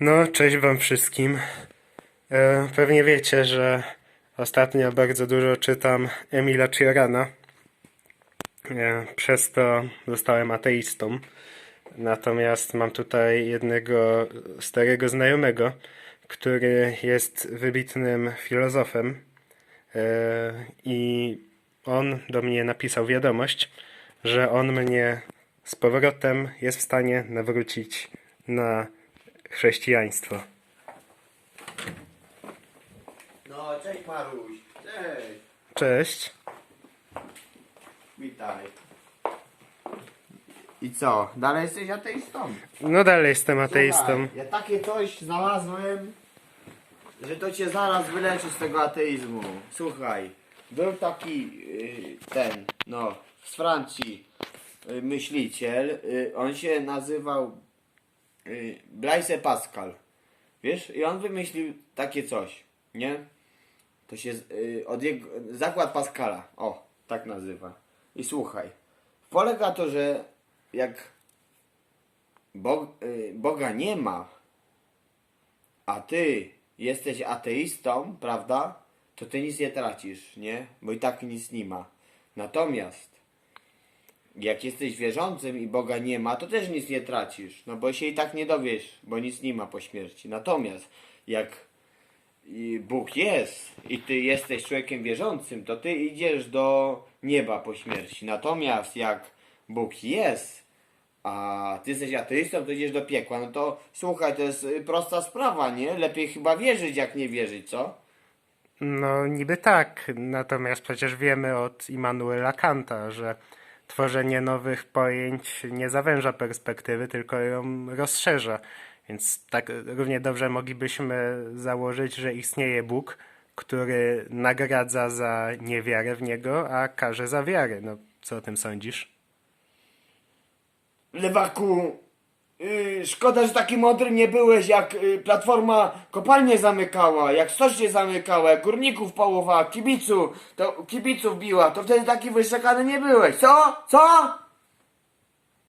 No, cześć wam wszystkim. E, pewnie wiecie, że ostatnio bardzo dużo czytam Emila Ciorana. E, przez to zostałem ateistą. Natomiast mam tutaj jednego starego znajomego, który jest wybitnym filozofem. E, I on do mnie napisał wiadomość, że on mnie z powrotem jest w stanie nawrócić na chrześcijaństwo. No, cześć Maruś. Cześć. Cześć. Witaj. I co? Dalej jesteś ateistą? No dalej jestem ateistą. Słuchaj, ja takie coś znalazłem, że to cię zaraz wyleczy z tego ateizmu. Słuchaj, był taki y, ten, no, z Francji y, myśliciel. y, on się nazywał Blaise Pascal. Wiesz? I on wymyślił takie coś, nie? To się y, od jego, zakład Pascala, o, tak nazywa. I słuchaj, polega to, że jak Bog, y, Boga nie ma, a ty jesteś ateistą, prawda? To ty nic nie tracisz, nie? Bo i tak nic nie ma. Natomiast jak jesteś wierzącym i Boga nie ma, to też nic nie tracisz, no bo się i tak nie dowiesz, bo nic nie ma po śmierci. Natomiast jak Bóg jest i ty jesteś człowiekiem wierzącym, to ty idziesz do nieba po śmierci. Natomiast jak Bóg jest, a ty jesteś ateistą, to idziesz do piekła. No to słuchaj, to jest prosta sprawa, nie? Lepiej chyba wierzyć, jak nie wierzyć, co? No niby tak, natomiast przecież wiemy od Immanuela Kanta, że tworzenie nowych pojęć nie zawęża perspektywy, tylko ją rozszerza. Więc tak równie dobrze moglibyśmy założyć, że istnieje Bóg, który nagradza za niewiarę w Niego, a karze za wiarę. No co o tym sądzisz? Lewaku, szkoda, że taki mądry nie byłeś, jak yy, Platforma kopalnie zamykała, jak stocznie zamykała, jak górników połowała, kibicu, to kibiców biła, to wtedy taki wyszczekany nie byłeś, co? Co?